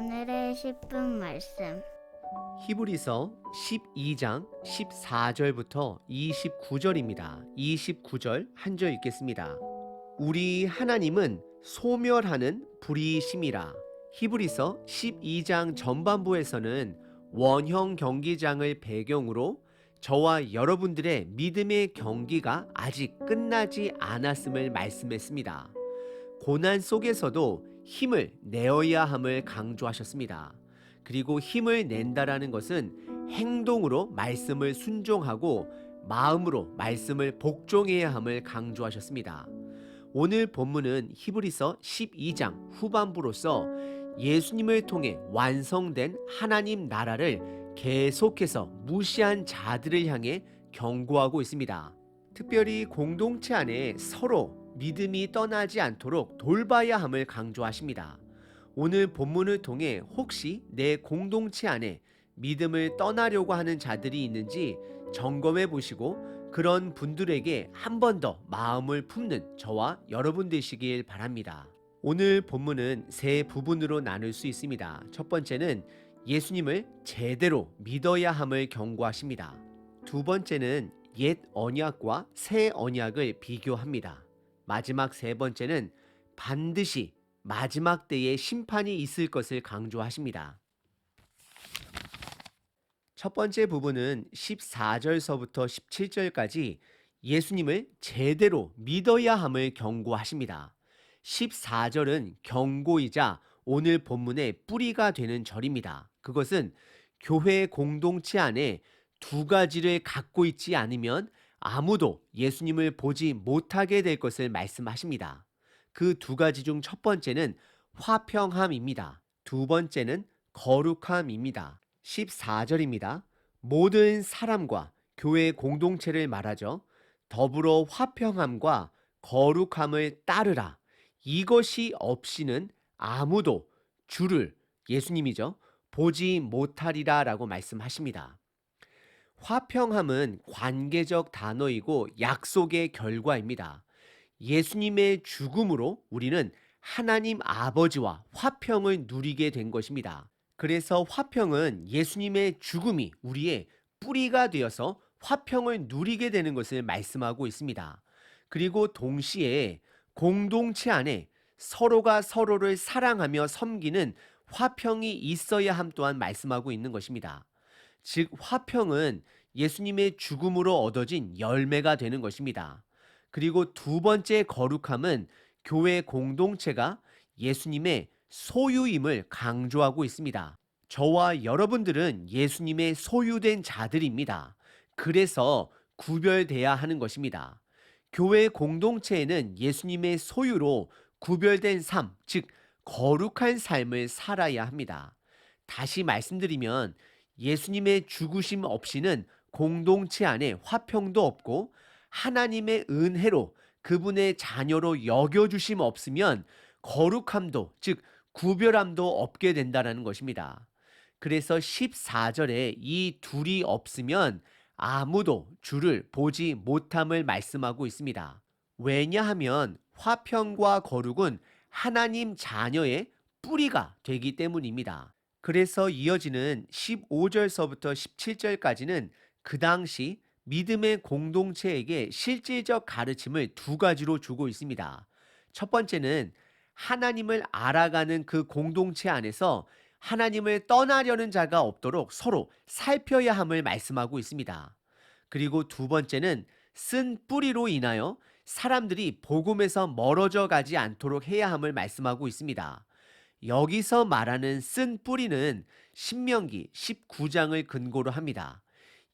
오늘의 10분 말씀. 히브리서 12장 14절부터 29절입니다. 29절 한 절 읽겠습니다. 우리 하나님은 소멸하는 불이심이라. 히브리서 12장 전반부에서는 원형 경기장을 배경으로 저와 여러분들의 믿음의 경기가 아직 끝나지 않았음을 말씀했습니다. 고난 속에서도 힘을 내어야 함을 강조하셨습니다. 그리고 힘을 낸다라는 것은 행동으로 말씀을 순종하고 마음으로 말씀을 복종해야 함을 강조하셨습니다. 오늘 본문은 히브리서 12장 후반부로서 예수님을 통해 완성된 하나님 나라를 계속해서 무시한 자들을 향해 경고하고 있습니다. 특별히 공동체 안에 서로 믿음이 떠나지 않도록 돌봐야 함을 강조하십니다. 오늘 본문을 통해 혹시 내 공동체 안에 믿음을 떠나려고 하는 자들이 있는지 점검해 보시고 그런 분들에게 한 번 더 마음을 품는 저와 여러분 되시길 바랍니다. 오늘 본문은 세 부분으로 나눌 수 있습니다. 첫 번째는 예수님을 제대로 믿어야 함을 경고하십니다. 두 번째는 옛 언약과 새 언약을 비교합니다. 마지막 세 번째는 반드시 마지막 때에 심판이 있을 것을 강조하십니다. 첫 번째 부분은 14절서부터 17절까지 예수님을 제대로 믿어야 함을 경고하십니다. 14절은 경고이자 오늘 본문의 뿌리가 되는 절입니다. 그것은 교회 공동체 안에 두 가지를 갖고 있지 않으면 아무도 예수님을 보지 못하게 될 것을 말씀하십니다. 그 두 가지 중 첫 번째는 화평함입니다. 두 번째는 거룩함입니다. 14절입니다. 모든 사람과 교회 공동체를 말하죠. 더불어 화평함과 거룩함을 따르라. 이것이 없이는 아무도 주를 예수님이죠. 보지 못하리라 라고 말씀하십니다. 화평함은 관계적 단어이고 약속의 결과입니다. 예수님의 죽음으로 우리는 하나님 아버지와 화평을 누리게 된 것입니다. 그래서 화평은 예수님의 죽음이 우리의 뿌리가 되어서 화평을 누리게 되는 것을 말씀하고 있습니다. 그리고 동시에 공동체 안에 서로가 서로를 사랑하며 섬기는 화평이 있어야 함 또한 말씀하고 있는 것입니다. 즉, 화평은 예수님의 죽음으로 얻어진 열매가 되는 것입니다. 그리고 두 번째 거룩함은 교회 공동체가 예수님의 소유임을 강조하고 있습니다. 저와 여러분들은 예수님의 소유된 자들입니다. 그래서 구별돼야 하는 것입니다. 교회 공동체에는 예수님의 소유로 구별된 삶, 즉, 거룩한 삶을 살아야 합니다. 다시 말씀드리면 예수님의 죽으심 없이는 공동체 안에 화평도 없고 하나님의 은혜로 그분의 자녀로 여겨주심 없으면 거룩함도 즉 구별함도 없게 된다는 것입니다. 그래서 14절에 이 둘이 없으면 아무도 주를 보지 못함을 말씀하고 있습니다. 왜냐하면 화평과 거룩은 하나님 자녀의 뿌리가 되기 때문입니다. 그래서 이어지는 15절서부터 17절까지는 그 당시 믿음의 공동체에게 실질적 가르침을 두 가지로 주고 있습니다. 첫 번째는 하나님을 알아가는 그 공동체 안에서 하나님을 떠나려는 자가 없도록 서로 살펴야 함을 말씀하고 있습니다. 그리고 두 번째는 쓴 뿌리로 인하여 사람들이 복음에서 멀어져 가지 않도록 해야 함을 말씀하고 있습니다. 여기서 말하는 쓴 뿌리는 신명기 19장을 근거로 합니다.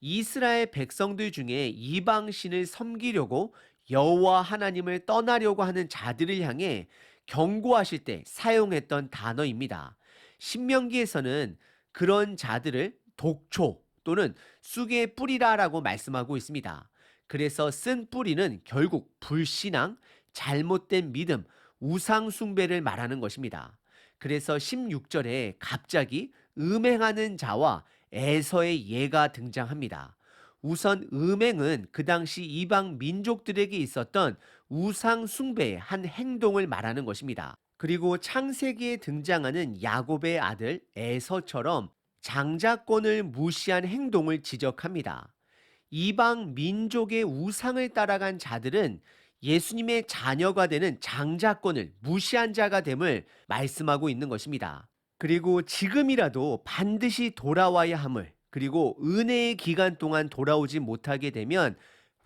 이스라엘 백성들 중에 이방신을 섬기려고 여호와 하나님을 떠나려고 하는 자들을 향해 경고하실 때 사용했던 단어입니다. 신명기에서는 그런 자들을 독초 또는 쑥의 뿌리라라고 말씀하고 있습니다. 그래서 쓴 뿌리는 결국 불신앙, 잘못된 믿음, 우상숭배를 말하는 것입니다. 그래서 16절에 갑자기 음행하는 자와 에서의 예가 등장합니다. 우선 음행은 그 당시 이방 민족들에게 있었던 우상 숭배의 한 행동을 말하는 것입니다. 그리고 창세기에 등장하는 야곱의 아들 에서처럼 장자권을 무시한 행동을 지적합니다. 이방 민족의 우상을 따라간 자들은 예수님의 자녀가 되는 장자권을 무시한 자가 됨을 말씀하고 있는 것입니다. 그리고 지금이라도 반드시 돌아와야 함을 그리고 은혜의 기간 동안 돌아오지 못하게 되면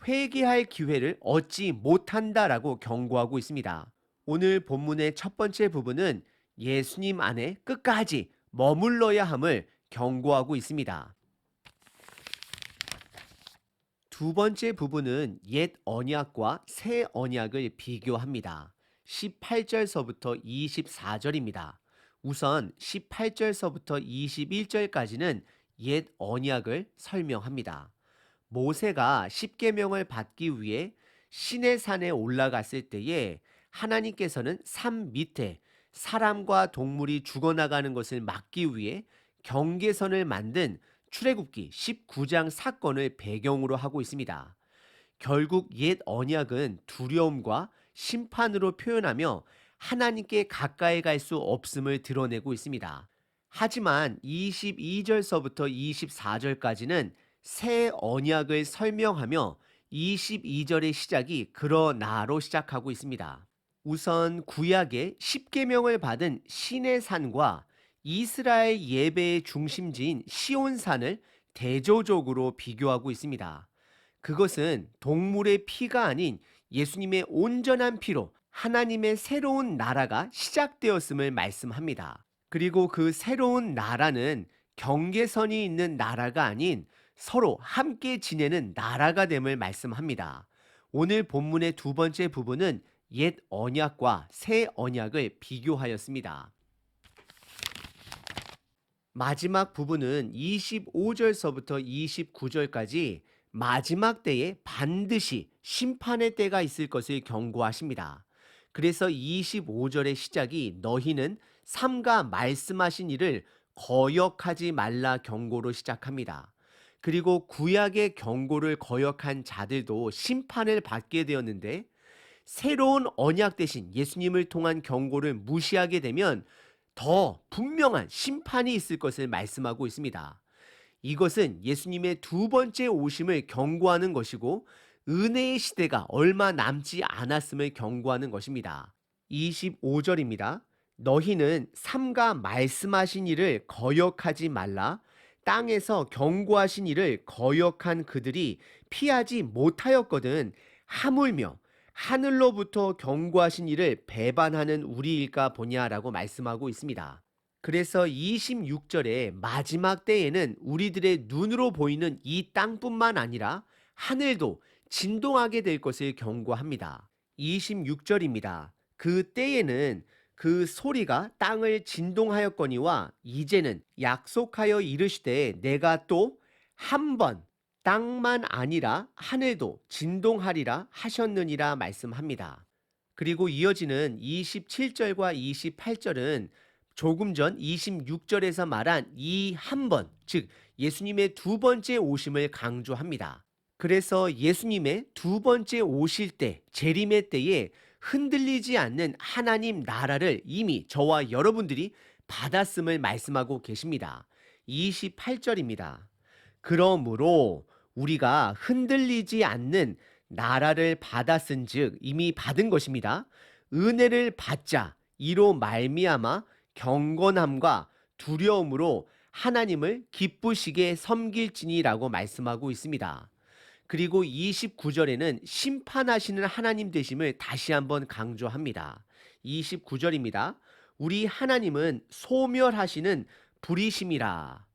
회개할 기회를 얻지 못한다라고 경고하고 있습니다. 오늘 본문의 첫 번째 부분은 예수님 안에 끝까지 머물러야 함을 경고하고 있습니다. 두 번째 부분은 옛 언약과 새 언약을 비교합니다. 18절서부터 24절입니다. 우선 18절서부터 21절까지는 옛 언약을 설명합니다. 모세가 십계명을 받기 위해 신의 산에 올라갔을 때에 하나님께서는 산 밑에 사람과 동물이 죽어나가는 것을 막기 위해 경계선을 만든 출애굽기 19장 사건을 배경으로 하고 있습니다. 결국 옛 언약은 두려움과 심판으로 표현하며 하나님께 가까이 갈 수 없음을 드러내고 있습니다. 하지만 22절서부터 24절까지는 새 언약을 설명하며 22절의 시작이 그러나로 시작하고 있습니다. 우선 구약의 10계명을 받은 신의 산과 이스라엘 예배의 중심지인 시온산을 대조적으로 비교하고 있습니다. 그것은 동물의 피가 아닌 예수님의 온전한 피로 하나님의 새로운 나라가 시작되었음을 말씀합니다. 그리고 그 새로운 나라는 경계선이 있는 나라가 아닌 서로 함께 지내는 나라가 됨을 말씀합니다. 오늘 본문의 두 번째 부분은 옛 언약과 새 언약을 비교하였습니다. 마지막 부분은 25절서부터 29절까지 마지막 때에 반드시 심판의 때가 있을 것을 경고하십니다. 그래서 25절의 시작이 너희는 삼가 말씀하신 일을 거역하지 말라 경고로 시작합니다. 그리고 구약의 경고를 거역한 자들도 심판을 받게 되었는데 새로운 언약 대신 예수님을 통한 경고를 무시하게 되면 더 분명한 심판이 있을 것을 말씀하고 있습니다. 이것은 예수님의 두 번째 오심을 경고하는 것이고 은혜의 시대가 얼마 남지 않았음을 경고하는 것입니다. 25절입니다. 너희는 삼가 말씀하신 일을 거역하지 말라. 땅에서 경고하신 일을 거역한 그들이 피하지 못하였거든 하물며 하늘로부터 경고하신 일을 배반하는 우리일까 보냐라고 말씀하고 있습니다. 그래서 26절에 마지막 때에는 우리들의 눈으로 보이는 이 땅뿐만 아니라 하늘도 진동하게 될 것을 경고합니다. 26절입니다. 그 때에는 그 소리가 땅을 진동하였거니와 이제는 약속하여 이르시되 내가 또 한 번 땅만 아니라 하늘도 진동하리라 하셨느니라 말씀합니다. 그리고 이어지는 27절과 28절은 조금 전 26절에서 말한 이 한 번, 즉 예수님의 두 번째 오심을 강조합니다. 그래서 예수님의 두 번째 오실 때, 재림의 때에 흔들리지 않는 하나님 나라를 이미 저와 여러분들이 받았음을 말씀하고 계십니다. 28절입니다. 그러므로 우리가 흔들리지 않는 나라를 받았은 즉 이미 받은 것입니다. 은혜를 받자 이로 말미암아 경건함과 두려움으로 하나님을 기쁘시게 섬길지니라고 말씀하고 있습니다. 그리고 29절에는 심판하시는 하나님 되심을 다시 한번 강조합니다. 29절입니다. 우리 하나님은 소멸하시는 불이심이라.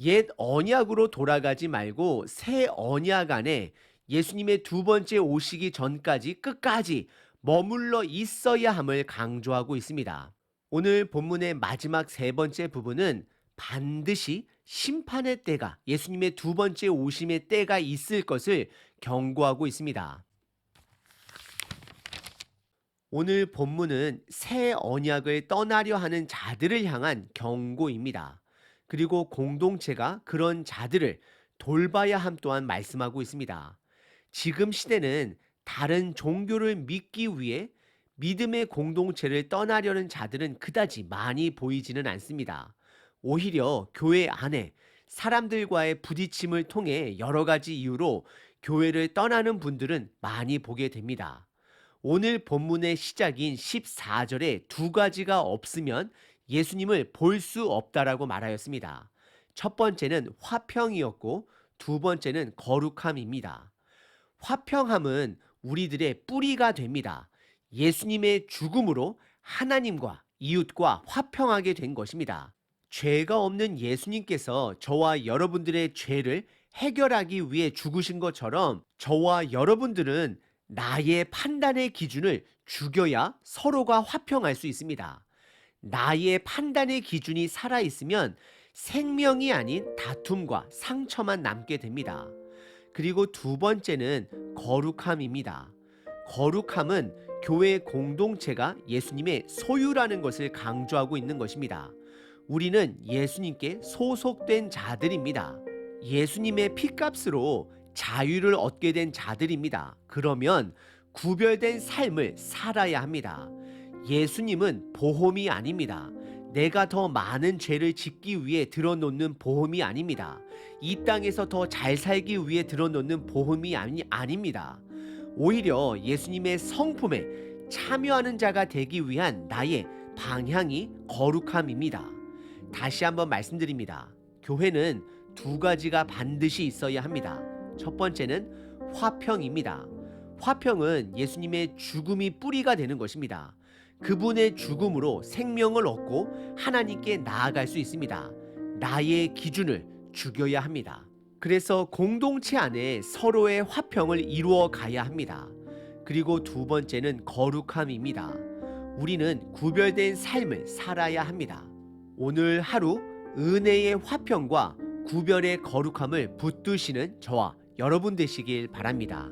옛 언약으로 돌아가지 말고 새 언약 안에 예수님의 두 번째 오시기 전까지 끝까지 머물러 있어야 함을 강조하고 있습니다. 오늘 본문의 마지막 세 번째 부분은 반드시 심판의 때가 예수님의 두 번째 오심의 때가 있을 것을 경고하고 있습니다. 오늘 본문은 새 언약을 떠나려 하는 자들을 향한 경고입니다. 그리고 공동체가 그런 자들을 돌봐야 함 또한 말씀하고 있습니다. 지금 시대는 다른 종교를 믿기 위해 믿음의 공동체를 떠나려는 자들은 그다지 많이 보이지는 않습니다. 오히려 교회 안에 사람들과의 부딪힘을 통해 여러 가지 이유로 교회를 떠나는 분들은 많이 보게 됩니다. 오늘 본문의 시작인 14절에 두 가지가 없으면 예수님을 볼 수 없다라고 말하였습니다. 첫 번째는 화평이었고 두 번째는 거룩함입니다. 화평함은 우리들의 뿌리가 됩니다. 예수님의 죽음으로 하나님과 이웃과 화평하게 된 것입니다. 죄가 없는 예수님께서 저와 여러분들의 죄를 해결하기 위해 죽으신 것처럼 저와 여러분들은 나의 판단의 기준을 죽여야 서로가 화평할 수 있습니다. 나의 판단의 기준이 살아있으면 생명이 아닌 다툼과 상처만 남게 됩니다. 그리고 두 번째는 거룩함입니다. 거룩함은 교회 공동체가 예수님의 소유라는 것을 강조하고 있는 것입니다. 우리는 예수님께 소속된 자들입니다. 예수님의 피값으로 자유를 얻게 된 자들입니다. 그러면 구별된 삶을 살아야 합니다. 예수님은 보험이 아닙니다. 내가 더 많은 죄를 짓기 위해 들어놓는 보험이 아닙니다. 이 땅에서 더 잘 살기 위해 들어놓는 보험이 아니, 아닙니다. 오히려 예수님의 성품에 참여하는 자가 되기 위한 나의 방향이 거룩함입니다. 다시 한번 말씀드립니다. 교회는 두 가지가 반드시 있어야 합니다. 첫 번째는 화평입니다. 화평은 예수님의 죽음이 뿌리가 되는 것입니다. 그분의 죽음으로 생명을 얻고 하나님께 나아갈 수 있습니다. 나의 기준을 죽여야 합니다. 그래서 공동체 안에 서로의 화평을 이루어 가야 합니다. 그리고 두 번째는 거룩함입니다. 우리는 구별된 삶을 살아야 합니다. 오늘 하루 은혜의 화평과 구별의 거룩함을 붙드시는 저와 여러분 되시길 바랍니다.